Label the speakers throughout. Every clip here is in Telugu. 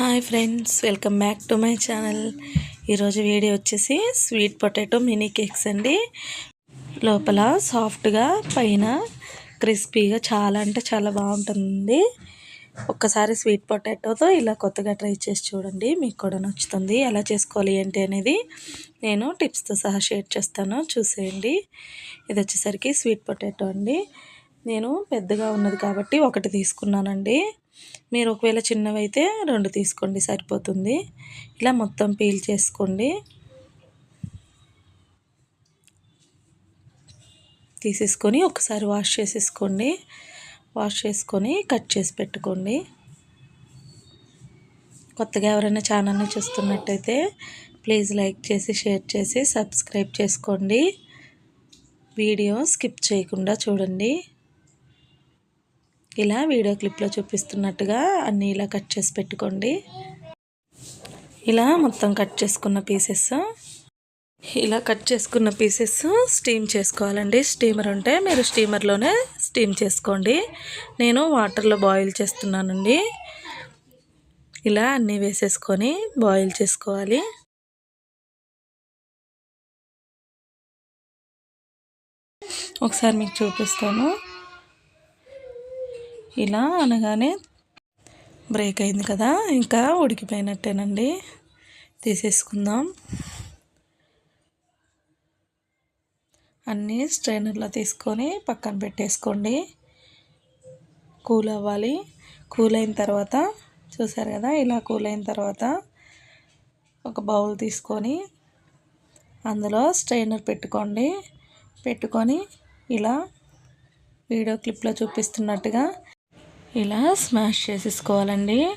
Speaker 1: Hi friends welcome back to my channel. ఈరోజు వీడియో వచ్చేసి స్వీట్ పొటాటో మినీ కేక్స్ అండి. లోపల సాఫ్ట్గా పైన క్రిస్పీగా చాలా అంటే చాలా బాగుంటుంది. ఒక్కసారి స్వీట్ పొటాటోతో ఇలా కొత్తగా ట్రై చేసి చూడండి మీకు కూడా నచ్చుతుంది. ఎలా చేసుకోవాలి ఏంటి అనేది నేను టిప్స్తో సహా షేర్ చేస్తాను. చూసేయండి. ఇది వచ్చేసరికి స్వీట్ పొటాటో అండి. నేను పెద్దగా ఉన్నది కాబట్టి ఒకటి తీసుకున్నానండి. మీరు ఒకవేళ చిన్నవైతే రెండు తీసుకోండి సరిపోతుంది. ఇలా మొత్తం పీల్ చేసుకోండి. తీసేసుకొని ఒకసారి వాష్ చేసేసుకోండి. వాష్ చేసుకొని కట్ చేసి పెట్టుకోండి. కొత్తగా ఎవరైనా ఛానల్ని చూస్తున్నట్టయితే ప్లీజ్ లైక్ చేసి షేర్ చేసి సబ్స్క్రైబ్ చేసుకోండి. వీడియో స్కిప్ చేయకుండా చూడండి. ఇలా వీడియో క్లిప్లో చూపిస్తున్నట్టుగా అన్నీ ఇలా కట్ చేసి పెట్టుకోండి. ఇలా మొత్తం కట్ చేసుకున్న పీసెస్ ఇలా కట్ చేసుకున్న పీసెస్ స్టీమ్ చేసుకోవాలండి. స్టీమర్ ఉంటే మీరు స్టీమర్లోనే స్టీమ్ చేసుకోండి. నేను వాటర్లో బాయిల్ చేస్తున్నానండి. ఇలా అన్నీ వేసేసుకొని బాయిల్ చేసుకోవాలి. ఒకసారి మీకు చూపిస్తాను. ఇలా అనగానే బ్రేక్ అయింది కదా ఇంకా ఉడికిపోయినట్టేనండి. తీసేసుకుందాం. అన్నీ స్ట్రైనర్లో తీసుకొని పక్కన పెట్టేసుకోండి. కూల్ అవ్వాలి. కూల్ అయిన తర్వాత చూసారు కదా ఇలా కూల్ అయిన తర్వాత ఒక బౌల్ తీసుకొని అందులో స్ట్రైనర్ పెట్టుకోండి. పెట్టుకొని ఇలా వీడియో క్లిప్లో చూపిస్తున్నట్టుగా ఇలా స్మాష్ చేసేసుకోవాలండి.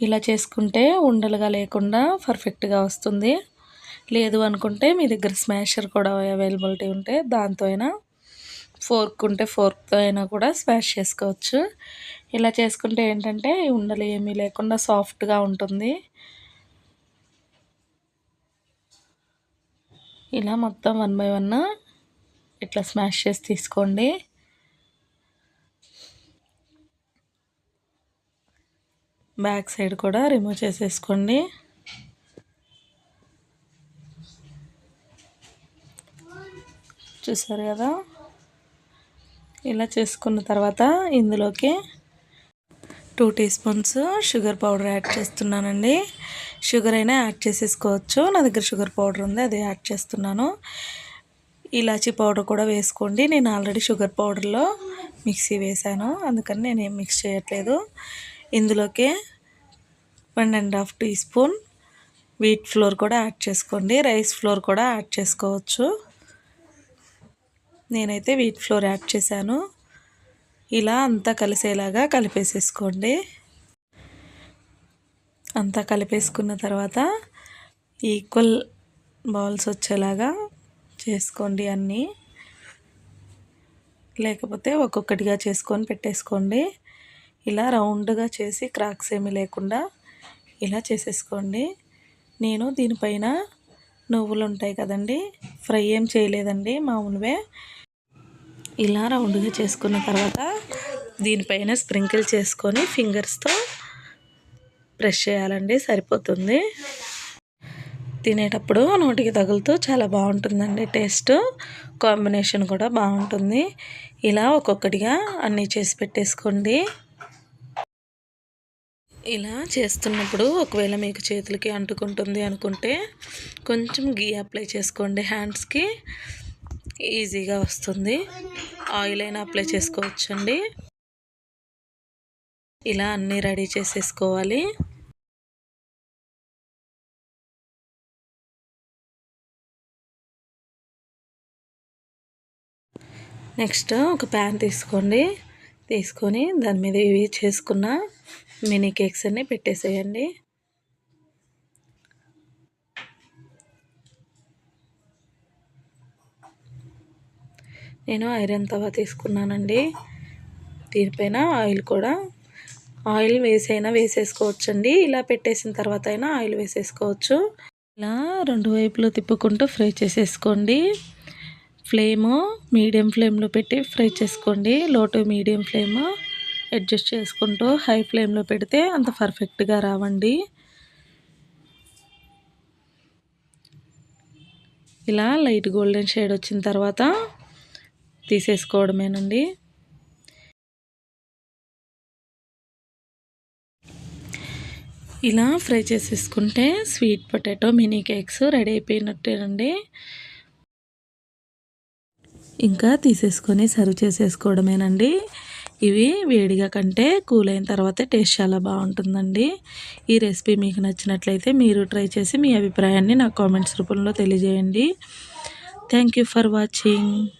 Speaker 1: ఇలా చేసుకుంటే ఉండలుగా లేకుండా పర్ఫెక్ట్గా వస్తుంది. లేదు అనుకుంటే మీ దగ్గర స్మాషర్ కూడా అవైలబిలిటీ ఉంటే దాంతో అయినా ఫోర్క్ ఉంటే ఫోర్క్తో అయినా కూడా స్మాష్ చేసుకోవచ్చు. ఇలా చేసుకుంటే ఏంటంటే ఉండలు ఏమీ లేకుండా సాఫ్ట్గా ఉంటుంది. ఇలా మొత్తం వన్ బై వన్ ఇట్లా స్మాష్ చేసి తీసుకోండి. బ్యాక్ సైడ్ కూడా రిమూవ్ చేసేసుకోండి. చూసారు కదా? ఇలా చేసుకున్న తర్వాత ఇందులోకి two teaspoons sugar powder add చేస్తున్నానండి. షుగర్ అయినా యాడ్ చేసేసుకోవచ్చు. నా దగ్గర షుగర్ పౌడర్ ఉంది అది యాడ్ చేస్తున్నాను. ఇలాచీ పౌడర్ కూడా వేసుకోండి. నేను ఆల్రెడీ షుగర్ పౌడర్లో మిక్సీ వేసాను అందుకని నేను ఏం మిక్స్ చేయట్లేదు. ఇందులోకి one and half teaspoon wheat flour కూడా యాడ్ చేసుకోండి. రైస్ ఫ్లోర్ కూడా యాడ్ చేసుకోవచ్చు. నేనైతే వీట్ ఫ్లోర్ యాడ్ చేశాను. ఇలా అంతా కలిసేలాగా కలిపేసేసుకోండి. అంతా కలిపేసుకున్న తర్వాత ఈక్వల్ బౌల్స్ వచ్చేలాగా చేసుకోండి అన్నీ. లేకపోతే ఒక్కొక్కటిగా చేసుకొని పెట్టేసుకోండి. ఇలా రౌండ్గా చేసి క్రాక్స్ ఏమీ లేకుండా ఇలా చేసేసుకోండి. నేను దీనిపైన నువ్వులు ఉంటాయి కదండి ఫ్రై ఏం చేయలేదండి మామూలువే. ఇలా రౌండ్గా చేసుకున్న తర్వాత దీనిపైన స్ప్రింకిల్ చేసుకొని ఫింగర్స్తో ప్రెష్ చేయాలండి సరిపోతుంది. తినేటప్పుడు నోటికి తగులుతూ చాలా బాగుంటుందండి టేస్ట్ కాంబినేషన్ కూడా బాగుంటుంది. ఇలా ఒక్కొక్కటిగా అన్నీ చేసి పెట్టేసుకోండి. ఇలా చేస్తున్నప్పుడు ఒకవేళ మీకు చేతులకి అంటుకుంటుంది అనుకుంటే కొంచెం గీ అప్లై చేసుకోండి. హ్యాండ్స్కి ఈజీగా వస్తుంది. ఆయిల్ అయినా అప్లై చేసుకోవచ్చండి. ఇలా అన్నీ రెడీ చేసేసుకోవాలి. నెక్స్ట్ ఒక ప్యాన్ తీసుకోండి. తీసుకొని దాని మీద ఇవి చేసుకున్న మినీ కేక్స్ అన్నీ పెట్టేసేయండి. నేను ఐరన్ తవా తీసుకున్నానండి. దీనిపైన ఆయిల్ కూడా. ఆయిల్ వేసైనా వేసేసుకోవచ్చండి. ఇలా పెట్టేసిన తర్వాత అయినా ఆయిల్ వేసేసుకోవచ్చు. ఇలా రెండు వైపులు తిప్పుకుంటూ ఫ్రై చేసేసుకోండి. ఫ్లేము మీడియం ఫ్లేమ్లో పెట్టి ఫ్రై చేసుకోండి. Low to medium flame. Adjust చేసుకుంటూ హై ఫ్లేమ్లో పెడితే అంత పర్ఫెక్ట్గా రావండి. ఇలా లైట్ గోల్డెన్ షేడ్ వచ్చిన తర్వాత తీసేసుకోవడమేనండి. ఇలా ఫ్రై చేసేసుకుంటే sweet potato mini cakes ready అయిపోయినట్టేనండి. ఇంకా తీసేసుకొని సర్వ్ చేసేసుకోవడమేనండి. ఇవి వేడిగా కంటే కూల్ అయిన తర్వాత టేస్ట్ చాలా బాగుంటుందండి. ఈ రెసిపీ మీకు నచ్చినట్లయితే మీరు ట్రై చేసి మీ అభిప్రాయాన్ని నా కామెంట్స్ రూపంలో తెలియజేయండి. Thank for watching.